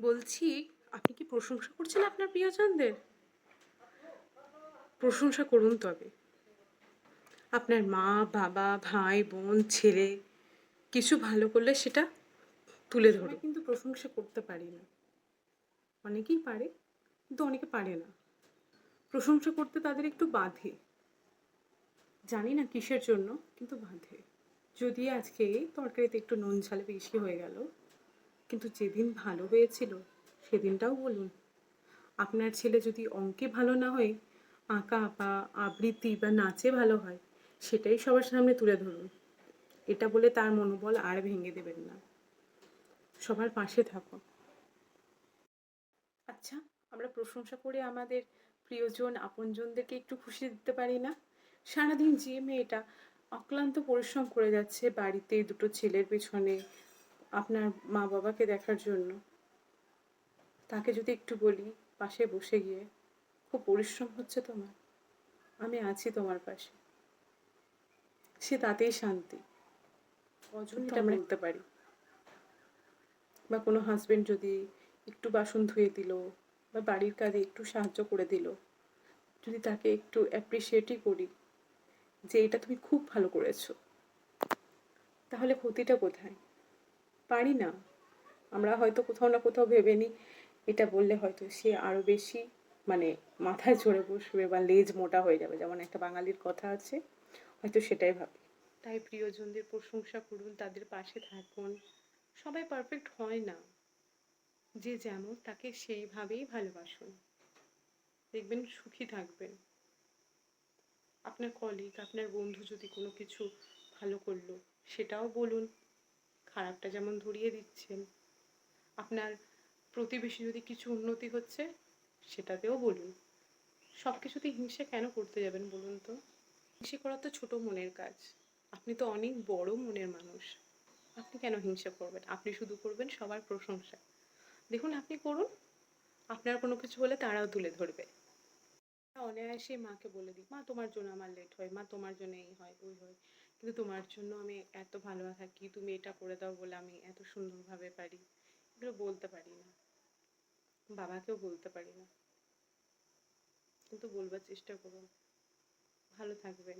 বলছি, আপনি কি প্রশংসা করছেন আপনার প্রিয়জনদের? প্রশংসা করুন তবে। আপনার মা, বাবা, ভাই, বোন, ছেলে, কিছু ভালো করলে সেটা তুলে ধরে কিন্তু প্রশংসা করতে পারি না। অনেকেই পারে, কিন্তু অনেকে পারে না। প্রশংসা করতে তাদের একটু বাধে। জানি না কিসের জন্য, কিন্তু বাধে। যদি আজকে তরকারিতে একটু নুন ঝাল বেশি হয়ে গেল কিন্তু যেদিন ভালো হয়েছিল, সেদিনটাও বলুন। আপনার ছেলে যদি অঙ্কে ভালো না হয়, আঁকা বা আবৃত্তি বা নাচে ভালো হয়, সেটাই সবার সামনে তুলে ধরুন। এটা বলে তার মনোবল আর ভেঙে দেবেন না। সবার পাশে থাকো আচ্ছা আমরা প্রশংসা করে আমাদের প্রিয়জন, আপনজনদেরকে একটু খুশি দিতে পারি না? সারাদিন যে মেয়েটা অক্লান্ত পরিশ্রম করে যাচ্ছে বাড়িতে দুটো ছেলের পেছনে আপনার মা বাবাকে দেখার জন্য। তাকে যদি একটু বলি পাশে বসে গিয়ে খুব পরিশ্রম হচ্ছে তোমার। আমি আছি তোমার পাশে। সে তাতেই শান্তি। অজনটা আমরা রাখতে পারি। বা কোনো হাজবেন্ড যদি একটু বাসন ধুয়ে দিল বা বাড়ির কাজে একটু সাহায্য করে দিল যদি তাকে একটু অ্যাপ্রিসিয়েটই করি যে এটা তুমি খুব ভালো করেছ। তাহলে ক্ষতিটা কোথায়? পারি না। আমরা হয়তো কোথাও না কোথাও ভেবে নিই। এটা বললে হয়তো সে আরও বেশি মানে মাথায় চড়ে বসবে বা লেজ মোটা হয়ে যাবে। যেমন একটা বাঙালির কথা আছে, হয়তো সেটাই ভাবি। তাই প্রিয়জনদের প্রশংসা করুন, তাদের পাশে থাকুন। সবাই পারফেক্ট হয় না। যে যেমন তাকে সেইভাবেই ভালোবাসুন। দেখবেন সুখী থাকবেন। আপনার কলিগ আপনার বন্ধু যদি কোনো কিছু ভালো করল, সেটাও বলুন। খারাপটা যেমন ধরিয়ে দিচ্ছেন, আপনার প্রতিবেশী যদি কিছু উন্নতি হচ্ছে, সেটাতেও বলুন। সব কিছুতে হিংসে কেন করতে যাবেন বলুন তো? হিংসে করা তো ছোট মনের কাজ। আপনি তো অনেক বড় মনের মানুষ। আপনি কেন হিংসা করবেন? আপনি শুধু করবেন সবার প্রশংসা। দেখুন আপনি করুন, আপনার কোনো কিছু হলে তারাও তুলে ধরবে। অনায়াসে মাকে বলে দিই, মা, তোমার জন্য আমার লেট হয়, মা, তোমার জন্য এই হয়, ওই হয়। কিন্তু তোমার জন্য আমি এত ভালো থাকি, তুমি এটা করে দাও বলে আমি এত সুন্দরভাবে পারি। এগুলো বলতে পারি না। বাবাকেও বলতে পারি না। কিন্তু বলবার চেষ্টা করুন ভালো থাকবেন।